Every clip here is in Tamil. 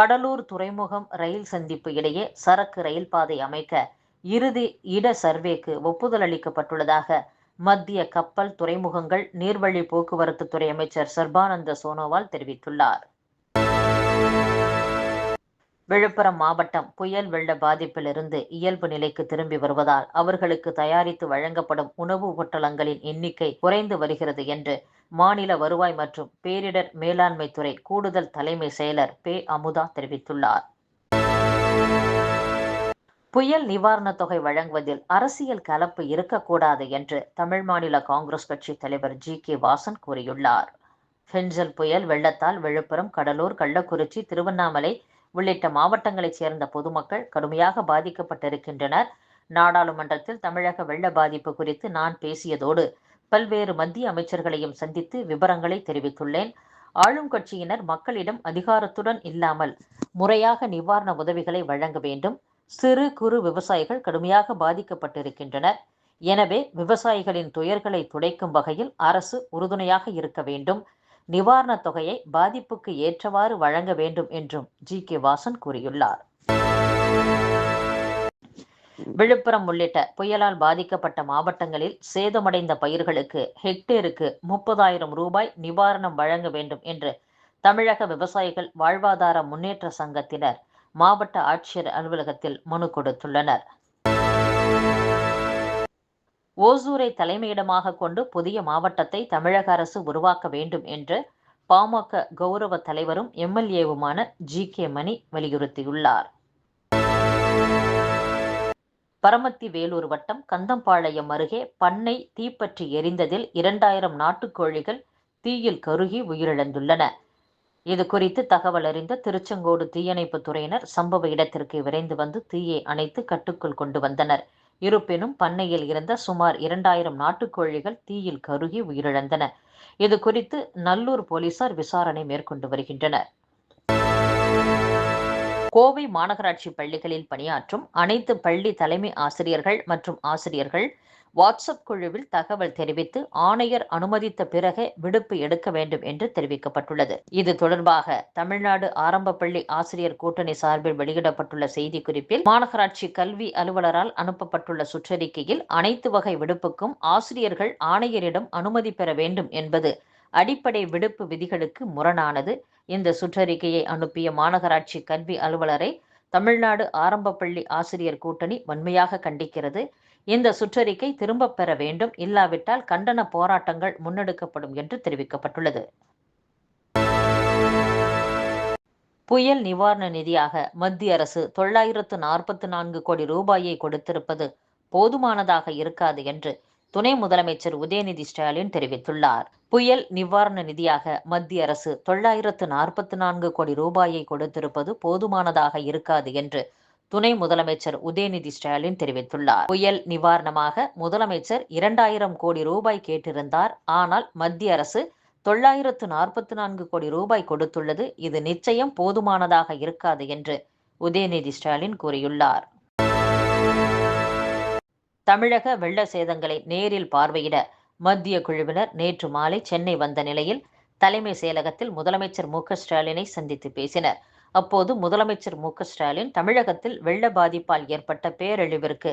கடலூர் துறைமுகம் ரயில் சந்திப்பு இடையே சரக்கு ரயில் பாதை அமைக்க இறுதி இட சர்வேக்கு ஒப்புதல் அளிக்கப்பட்டுள்ளதாக மத்திய கப்பல் துறைமுகங்கள் நீர்வழி போக்குவரத்து துறை அமைச்சர் சர்பானந்த சோனோவால் தெரிவித்துள்ளார். விழுப்புரம் மாவட்டம் புயல் வெள்ள பாதிப்பிலிருந்து இயல்பு நிலைக்கு திரும்பி வருவதால் அவர்களுக்கு தயாரித்து வழங்கப்படும் உணவு பொட்டலங்களின் எண்ணிக்கை குறைந்து வருகிறது என்று மாநில வருவாய் மற்றும் பேரிடர் மேலாண்மை துறை கூடுதல் தலைமை செயலர் பே அமுதா தெரிவித்துள்ளார். புயல் நிவாரணத் தொகை வழங்குவதில் அரசியல் கலப்பு இருக்கக்கூடாது என்று தமிழ் மாநில காங்கிரஸ் கட்சி தலைவர் ஜி. கே. வாசன் கூறியுள்ளார். ஃபென்சல் புயல் வெள்ளத்தால் விழுப்புரம் கடலூர் கள்ளக்குறிச்சி திருவண்ணாமலை உள்ளிட்ட மாவட்டங்களைச் சேர்ந்த பொதுமக்கள் கடுமையாக பாதிக்கப்பட்டிருக்கின்றனர். நாடாளுமன்றத்தில் தமிழக வெள்ள பாதிப்பு குறித்து நான் பேசியதோடு பல்வேறு மத்திய அமைச்சர்களையும் சந்தித்து விவரங்களை தெரிவித்துள்ளேன். ஆளும் கட்சியினர் மக்களிடம் அதிகாரத்துடன் இல்லாமல் முறையாக நிவாரண உதவிகளை வழங்க வேண்டும். சிறு குறு விவசாயிகள் கடுமையாக பாதிக்கப்பட்டிருக்கின்றனர். எனவே விவசாயிகளின் துயர்களை துடைக்கும் வகையில் அரசு உறுதுணையாக இருக்க வேண்டும். நிவாரணத் தொகையை பாதிப்புக்கு ஏற்றவாறு வழங்க வேண்டும் என்றும் ஜி கே வாசன் கூறியுள்ளார். விழுப்புரம் உள்ளிட்ட புயலால் பாதிக்கப்பட்ட மாவட்டங்களில் சேதமடைந்த பயிர்களுக்கு ஹெக்டேருக்கு முப்பதாயிரம் ரூபாய் நிவாரணம் வழங்க வேண்டும் என்று தமிழக விவசாயிகள் வாழ்வாதார முன்னேற்ற சங்கத்தினர் மாவட்ட ஆட்சியர் அலுவலகத்தில் மனு கொடுத்துள்ளனர். ஓசூரை தலைமையிடமாக கொண்டு புதிய மாவட்டத்தை தமிழக அரசு உருவாக்க வேண்டும் என்று பாமக கௌரவ தலைவரும் எம்எல்ஏவுமான ஜி கே மணி வலியுறுத்தியுள்ளார். பரமத்தி வேலூர் வட்டம் கந்தம்பாளையம் அருகே பண்ணை தீப்பற்றி எரிந்ததில் இரண்டாயிரம் நாட்டுக்கோழிகள் தீயில் கருகி உயிரிழந்துள்ளன. இது குறித்து தகவல் அறிந்த திருச்செங்கோடு தீயணைப்பு துறையினர் சம்பவ இடத்திற்கு விரைந்து வந்து தீயை அணைத்து கட்டுக்குள் கொண்டு வந்தனர். இருப்பினும் பண்ணையில் இருந்த சுமார் இரண்டாயிரம் நாட்டுக்கோழிகள் தீயில் கருகி உயிரிழந்தன. இது குறித்து நல்லூர் போலீசார் விசாரணை மேற்கொண்டு வருகின்றனர். கோவை மாநகராட்சி பள்ளிகளில் பணியாற்றும் அனைத்து பள்ளி தலைமை ஆசிரியர்கள் மற்றும் ஆசிரியர்கள் வாட்ஸ்அப் குழுவில் தகவல் தெரிவித்து ஆணையர் அனுமதித்த பிறகே விடுப்பு எடுக்க வேண்டும் என்று தெரிவிக்கப்பட்டுள்ளது. இது தொடர்பாக தமிழ்நாடு ஆரம்ப பள்ளி ஆசிரியர் கூட்டணி சார்பில் வெளியிடப்பட்டுள்ள செய்திக்குறிப்பில் மாநகராட்சி கல்வி அலுவலரால் அனுப்பப்பட்டுள்ள சுற்றறிக்கையில் அனைத்து வகை விடுப்புக்கும் ஆசிரியர்கள் ஆணையரிடம் அனுமதி பெற வேண்டும் என்பது அடிப்படை விடுப்பு விதிகளுக்கு முரணானது. இந்த சுற்றறிக்கையை அனுப்பிய மாநகராட்சி கல்வி அலுவலரை தமிழ்நாடு ஆரம்ப பள்ளி ஆசிரியர் கூட்டணி வன்மையாக கண்டிக்கிறது. இந்த சுற்றறிக்கை திரும்பப் பெற வேண்டும். இல்லாவிட்டால் கண்டன போராட்டங்கள் முன்னெடுக்கப்படும் என்று தெரிவிக்கப்பட்டுள்ளது. புயல் நிவாரண நிதியாக மத்திய அரசு தொள்ளாயிரத்து நாற்பத்தி நான்கு கோடி ரூபாயை கொடுத்திருப்பது போதுமானதாக இருக்காது என்று துணை முதலமைச்சர் உதயநிதி ஸ்டாலின் தெரிவித்துள்ளார். புயல் நிவாரண நிதியாக மத்திய அரசு தொள்ளாயிரத்து நாற்பத்தி நான்கு கோடி ரூபாயை கொடுத்திருப்பது போதுமானதாக இருக்காது என்று துணை முதலமைச்சர் உதயநிதி ஸ்டாலின் தெரிவித்துள்ளார். புயல் நிவாரணமாக முதலமைச்சர் இரண்டாயிரம் கோடி ரூபாய் கேட்டிருந்தார். ஆனால் மத்திய அரசு தொள்ளாயிரத்து நாற்பத்தி நான்கு கோடி ரூபாய் கொடுத்துள்ளது. இது நிச்சயம் போதுமானதாக இருக்காது என்று உதயநிதி ஸ்டாலின் கூறியுள்ளார். தமிழக வெள்ள சேதங்களை நேரில் பார்வையிட மத்திய குழுவினர் நேற்று மாலை சென்னை வந்த நிலையில் தலைமை செயலகத்தில் முதலமைச்சர் மு ஸ்டாலினை சந்தித்து பேசினர். அப்போது முதலமைச்சர் மு ஸ்டாலின் தமிழகத்தில் வெள்ள பாதிப்பால் ஏற்பட்ட பேரழிவிற்கு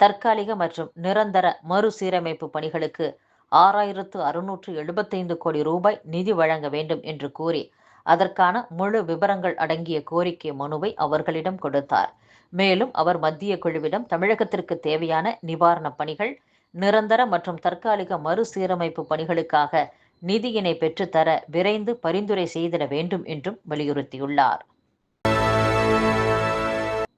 தற்காலிக மற்றும் நிரந்தர மறுசீரமைப்பு பணிகளுக்கு ஆறாயிரத்து அறுநூற்று எழுபத்தைந்து கோடி ரூபாய் நிதி வழங்க வேண்டும் என்று கூறி அதற்கான முழு விவரங்கள் அடங்கிய கோரிக்கை மனுவை அவர்களிடம் கொடுத்தார். மேலும் அவர் மத்திய குழுவிடம் தமிழகத்திற்கு தேவையான நிவாரணப் பணிகள் நிரந்தர மற்றும் தற்காலிக மறுசீரமைப்பு பணிகளுக்காக நிதியினை பெற்றுத்தர விரைந்து பரிந்துரை செய்திட வேண்டும் என்றும் வலியுறுத்தியுள்ளார்.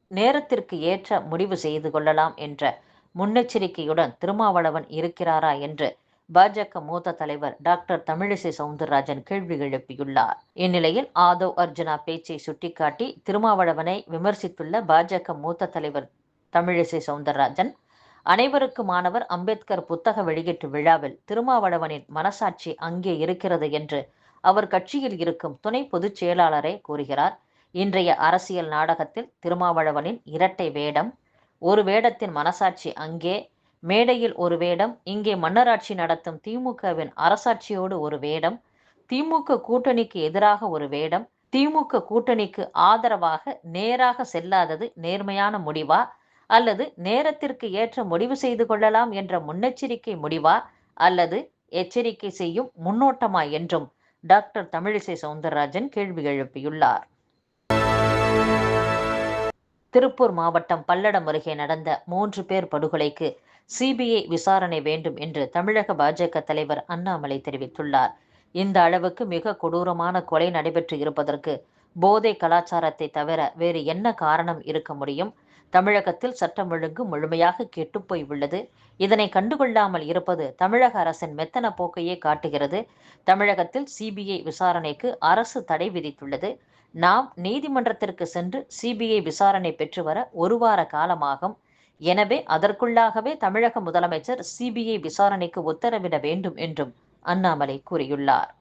நேரத்திற்கு ஏற்ற முடிவு செய்து கொள்ளலாம் என்ற முன்னெச்சரிக்கையுடன் திருமாவளவன் இருக்கிறாரா என்று பாஜக மூத்த தலைவர் டாக்டர் தமிழிசை சவுந்தரராஜன் கேள்வி எழுப்பியுள்ளார். இந்நிலையில் ஆதவ் அர்ஜுனா பேச்சை சுட்டிக்காட்டி திருமாவளவனை விமர்சித்துள்ள பாஜக மூத்த தலைவர் தமிழிசை சவுந்தரராஜன் அனைவருக்குமானவர் அம்பேத்கர் புத்தக வெளியீட்டு விழாவில் திருமாவளவனின் மனசாட்சி அங்கே இருக்கிறது என்று அவர் கட்சியில் இருக்கும் துணை பொதுச் செயலாளரே கூறுகிறார். இன்றைய அரசியல் நாடகத்தில் திருமாவளவனின் இரட்டை வேடம் ஒரு வேடத்தின் மனசாட்சி அங்கே மேடையில் ஒரு வேடம் இங்கே மன்னராட்சி நடத்தும் திமுகவின் அரசாட்சியோடு ஒரு வேடம் திமுக கூட்டணிக்கு எதிராக ஒரு வேடம் திமுக கூட்டணிக்கு ஆதரவாக நேராக செல்லாதது நேர்மையான முடிவா? அல்லது நேரத்திற்கு ஏற்ற முடிவு செய்து கொள்ளலாம் என்ற முன்னெச்சரிக்கை முடிவா? அல்லது எச்சரிக்கை செய்யும் முன்னோட்டமா என்றும் டாக்டர் தமிழிசை சவுந்தரராஜன் கேள்வி எழுப்பியுள்ளார். திருப்பூர் மாவட்டம் பல்லடம் அருகே நடந்த மூன்று பேர் படுகொலைக்கு சிபிஐ விசாரணை வேண்டும் என்று தமிழக பாஜக தலைவர் அண்ணாமலை தெரிவித்துள்ளார். இந்த அளவுக்கு மிக கொடூரமான கொலை நடைபெற்று இருப்பதற்கு போதை கலாச்சாரத்தை தவிர வேறு என்ன காரணம் இருக்க முடியும்? தமிழகத்தில் சட்டம் ஒழுங்கு முழுமையாக கெட்டுப்போய் உள்ளது. இதனை கண்டுகொள்ளாமல் இருப்பது தமிழக அரசின் மெத்தன போக்கையே காட்டுகிறது. தமிழகத்தில் சிபிஐ விசாரணைக்கு அரசு தடை விதித்துள்ளது. நாம் நீதிமன்றத்திற்கு சென்று சிபிஐ விசாரணை பெற்று வர ஒரு வார காலமாகும். எனவே அதற்குள்ளாகவே தமிழக முதலமைச்சர் சிபிஐ விசாரணைக்கு உத்தரவிட வேண்டும் என்றும் அண்ணாமலை கூறியுள்ளார்.